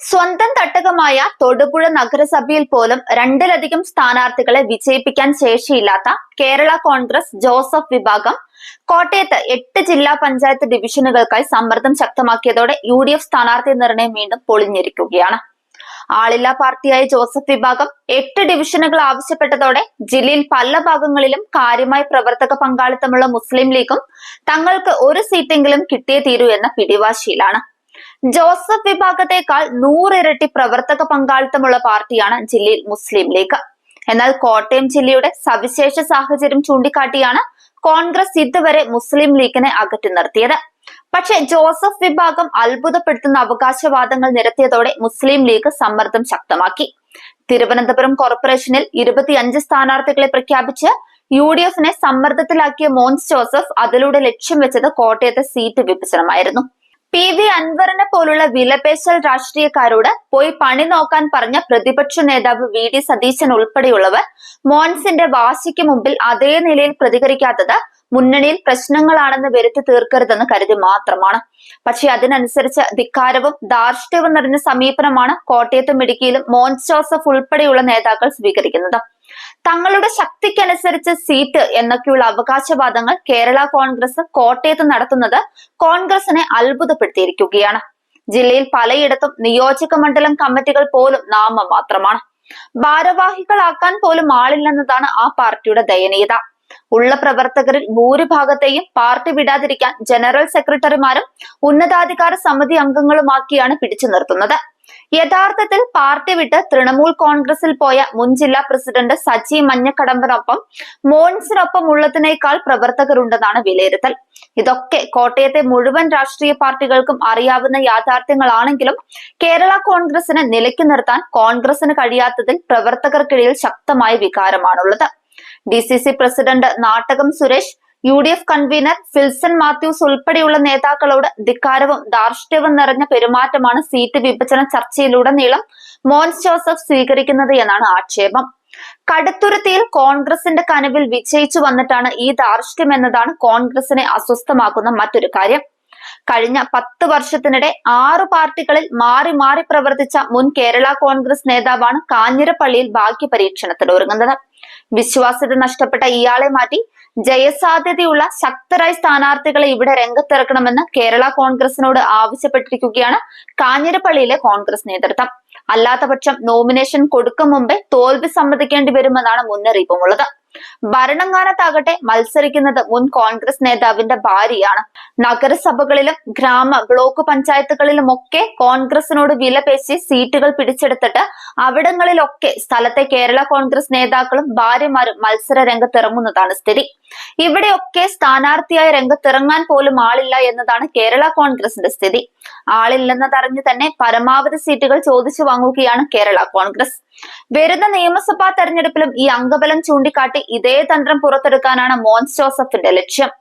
സ്വന്തം തട്ടകമായ തൊടുപുഴ നഗരസഭയിൽ പോലും രണ്ടിലധികം സ്ഥാനാർത്ഥികളെ വിജയിപ്പിക്കാൻ ശേഷിയില്ലാത്ത കേരള കോൺഗ്രസ് ജോസഫ് വിഭാഗം കോട്ടയത്ത് എട്ട് ജില്ലാ പഞ്ചായത്ത് ഡിവിഷനുകൾക്കായി സമ്മർദ്ദം ശക്തമാക്കിയതോടെ യു ഡി എഫ് സ്ഥാനാർത്ഥി നിർണയം വീണ്ടും പൊളിഞ്ഞിരിക്കുകയാണ്. ആളില്ലാ പാർട്ടിയായ ജോസഫ് വിഭാഗം എട്ട് ഡിവിഷനുകൾ ആവശ്യപ്പെട്ടതോടെ ജില്ലയിൽ പല ഭാഗങ്ങളിലും കാര്യമായ പ്രവർത്തക പങ്കാളിത്തമുള്ള മുസ്ലിം ലീഗും തങ്ങൾക്ക് ഒരു സീറ്റെങ്കിലും കിട്ടിയേ തീരൂ എന്ന പിടിവാശിയിലാണ്. ജോസഫ് വിഭാഗത്തെക്കാൾ നൂറിരട്ടി പ്രവർത്തക പങ്കാളിത്തമുള്ള പാർട്ടിയാണ് ജില്ലയിൽ മുസ്ലിം ലീഗ്. എന്നാൽ കോട്ടയം ജില്ലയുടെ സവിശേഷ സാഹചര്യം ചൂണ്ടിക്കാട്ടിയാണ് കോൺഗ്രസ് ഇതുവരെ മുസ്ലിം ലീഗിനെ അകറ്റി നിർത്തിയത്. പക്ഷെ ജോസഫ് വിഭാഗം അത്ഭുതപ്പെടുത്തുന്ന അവകാശവാദങ്ങൾ നിരത്തിയതോടെ മുസ്ലിം ലീഗ് സമ്മർദ്ദം ശക്തമാക്കി. തിരുവനന്തപുരം കോർപ്പറേഷനിൽ ഇരുപത്തിയഞ്ച് സ്ഥാനാർത്ഥികളെ പ്രഖ്യാപിച്ച് യു ഡി എഫിനെ സമ്മർദ്ദത്തിലാക്കിയ മോൻസ് ജോസഫ് അതിലൂടെ ലക്ഷ്യം വെച്ചത് കോട്ടയത്തെ സീറ്റ് വിഭജനമായിരുന്നു. പി വി അൻവറിനെ പോലുള്ള വിലപേശൽ രാഷ്ട്രീയക്കാരോട് പോയി പണി നോക്കാൻ പറഞ്ഞ പ്രതിപക്ഷ നേതാവ് വി ഡി സതീശൻ ഉൾപ്പെടെയുള്ളവർ മോൻസിന്റെ വാശിക്ക് മുമ്പിൽ അതേ നിലയിൽ പ്രതികരിക്കാത്തത് മുന്നണിയിൽ പ്രശ്നങ്ങളാണെന്ന് വരുത്തി തീർക്കരുതെന്ന് കരുതി മാത്രമാണ്. പക്ഷെ അതിനനുസരിച്ച് ധിക്കാരവും ധാർഷ്ട്യവും നിറഞ്ഞ സമീപനമാണ് കോട്ടയത്തും ഇടുക്കിയിലും മോൻ ജോസഫ് ഉൾപ്പെടെയുള്ള നേതാക്കൾ സ്വീകരിക്കുന്നത്. തങ്ങളുടെ ശക്തിക്കനുസരിച്ച് സീറ്റ് എന്നൊക്കെയുള്ള അവകാശവാദങ്ങൾ കേരള കോൺഗ്രസ് കോട്ടയത്ത് നടത്തുന്നത് കോൺഗ്രസിനെ അത്ഭുതപ്പെടുത്തിയിരിക്കുകയാണ്. ജില്ലയിൽ പലയിടത്തും നിയോജക മണ്ഡലം കമ്മിറ്റികൾ പോലും നാമം മാത്രമാണ് ഭാരവാഹികളാക്കാൻ പോലും ആളില്ലെന്നതാണ് ആ പാർട്ടിയുടെ ദയനീയത. ഉള്ള പ്രവർത്തകരിൽ ഭൂരിഭാഗത്തെയും പാർട്ടി വിടാതിരിക്കാൻ ജനറൽ സെക്രട്ടറിമാരും ഉന്നതാധികാര സമിതി അംഗങ്ങളുമാക്കിയാണ് പിടിച്ചു നിർത്തുന്നത്. യഥാർത്ഥത്തിൽ പാർട്ടി വിട്ട് തൃണമൂൽ കോൺഗ്രസിൽ പോയ മുൻ ജില്ലാ പ്രസിഡന്റ് സജി മഞ്ഞക്കടമ്പനൊപ്പം മോൻസിനൊപ്പം ഉള്ളതിനേക്കാൾ പ്രവർത്തകരുണ്ടെന്നാണ് വിലയിരുത്തൽ. ഇതൊക്കെ കോട്ടയത്തെ മുഴുവൻ രാഷ്ട്രീയ പാർട്ടികൾക്കും അറിയാവുന്ന യാഥാർത്ഥ്യങ്ങളാണെങ്കിലും കേരള കോൺഗ്രസിനെ നിലയ്ക്ക് നിർത്താൻ കോൺഗ്രസിന് കഴിയാത്തതിൽ പ്രവർത്തകർക്കിടയിൽ ശക്തമായ വികാരമാണുള്ളത്. D C C president Nattakam Suresh U D F convener Filson Mathews ഉൾപ്പെടെയുള്ള നേതാക്കളോട് ധിക്കാരവും ധാർഷ്ട്യവും നിറഞ്ഞ പെരുമാറ്റമാണ് സീറ്റ് വിഭജന ചർച്ചയിലുടനീളം മോൻസ് ജോസഫ് സ്വീകരിക്കുന്നത് എന്നാണ് ആക്ഷേപം. കടുത്തുരുത്തിയിൽ കോൺഗ്രസിന്റെ കനവിൽ വിജയിച്ചു വന്നിട്ടാണ് ഈ ധാർഷ്ട്യം എന്നതാണ് കോൺഗ്രസിനെ അസ്വസ്ഥമാക്കുന്ന മറ്റൊരു കാര്യം. കഴിഞ്ഞ പത്ത് വർഷത്തിനിടെ ആറു പാർട്ടികളിൽ മാറി മാറി പ്രവർത്തിച്ച മുൻ കേരള കോൺഗ്രസ് നേതാവാണ് കാഞ്ഞിരപ്പള്ളിയിൽ ബാക്കി പരീക്ഷണത്തിൽ ഒരുങ്ങുന്നത്. വിശ്വാസ്യത നഷ്ടപ്പെട്ട ഇയാളെ മാറ്റി ജയസാധ്യതയുള്ള ശക്തരായ സ്ഥാനാർത്ഥികളെ ഇവിടെ രംഗത്തിറക്കണമെന്ന് കേരള കോൺഗ്രസിനോട് ആവശ്യപ്പെട്ടിരിക്കുകയാണ് കാഞ്ഞിരപ്പള്ളിയിലെ കോൺഗ്രസ് നേതൃത്വം. അല്ലാത്തപക്ഷം നോമിനേഷൻ കൊടുക്കും മുമ്പേ തോൽവി സമ്മതിക്കേണ്ടി വരുമെന്നാണ് മുന്നറിയിപ്പുമുള്ളത്. ഭരണങ്ങാനത്താകട്ടെ മത്സരിക്കുന്നത് മുൻ കോൺഗ്രസ് നേതാവിന്റെ ഭാര്യയാണ്. നഗരസഭകളിലും ഗ്രാമ ബ്ലോക്ക് പഞ്ചായത്തുകളിലുമൊക്കെ കോൺഗ്രസിനോട് വിലപേശി സീറ്റുകൾ പിടിച്ചെടുത്തിട്ട് അവിടങ്ങളിലൊക്കെ സ്ഥലത്തെ കേരള കോൺഗ്രസ് നേതാക്കളും ഭാര്യമാരും മത്സര രംഗത്തിറങ്ങുന്നതാണ് സ്ഥിതി. ഇവിടെയൊക്കെ സ്ഥാനാർത്ഥിയായ രംഗത്തിറങ്ങാൻ പോലും ആളില്ല എന്നതാണ് കേരള കോൺഗ്രസിന്റെ സ്ഥിതി. ആളില്ലെന്നതറിഞ്ഞ് തന്നെ പരമാവധി സീറ്റുകൾ ചോദിച്ചു വാങ്ങുകയാണ് കേരള കോൺഗ്രസ്. വരുന്ന നിയമസഭാ തെരഞ്ഞെടുപ്പിലും ഈ അംഗബലം ചൂണ്ടിക്കാട്ടി ഇതേ തന്ത്രം പുറത്തെടുക്കാനാണ് മോൻസ് ജോസഫിന്റെ ലക്ഷ്യം.